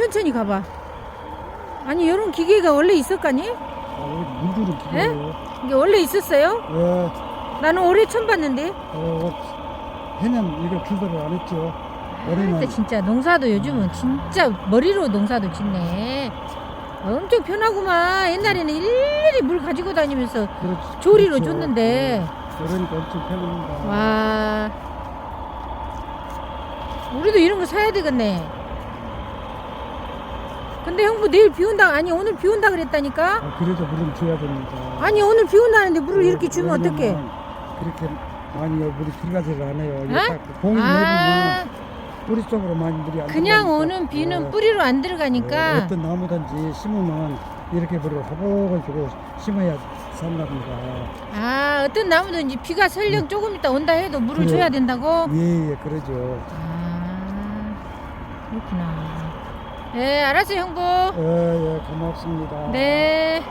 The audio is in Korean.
천천히 가봐. 아니 이런 기계가 원래 있었까니? 아, 물들은 기계예요. 이게 원래 있었어요? 예, 나는 올해 처음 봤는데. 어, 해년 이거 규제를 안 했죠. 올해는 근데 진짜 농사도 요즘은 진짜 머리로 농사도 짓네. 엄청 편하구만. 옛날에는 일일이 물 가지고 다니면서 그렇- 조리로 그렇죠. 줬는데. 예, 그러니까 엄청 편합니다. 와. 우리도 이런 거 사야 되겠네. 근데 형부 내일 비 온다. 아니 오늘 비 온다 그랬다니까? 아, 그래도 물은 줘야 됩니다. 아니 오늘 비 온다는데 물을 이렇게 주면 왜냐면 어떡해? 그렇게 많이 물이 들어가지를 않아요. 이게 어? 딱 공이 아, 내리면 뿌리 쪽으로 많이 물이 안 그냥 들어가니까. 오는 비는 예. 뿌리로 안 예, 들어가니까. 어떤 나무든지 심으면 이렇게 물을 허벅을 주고 심어야 산답니다. 아 어떤 이제 비가 설령 조금 있다 온다 해도 물을 음. 그래요. 줘야 된다고? 예, 예, 그러죠. 아 그렇구나. 네 알았어요 형부. 예, 예, 고맙습니다. 네.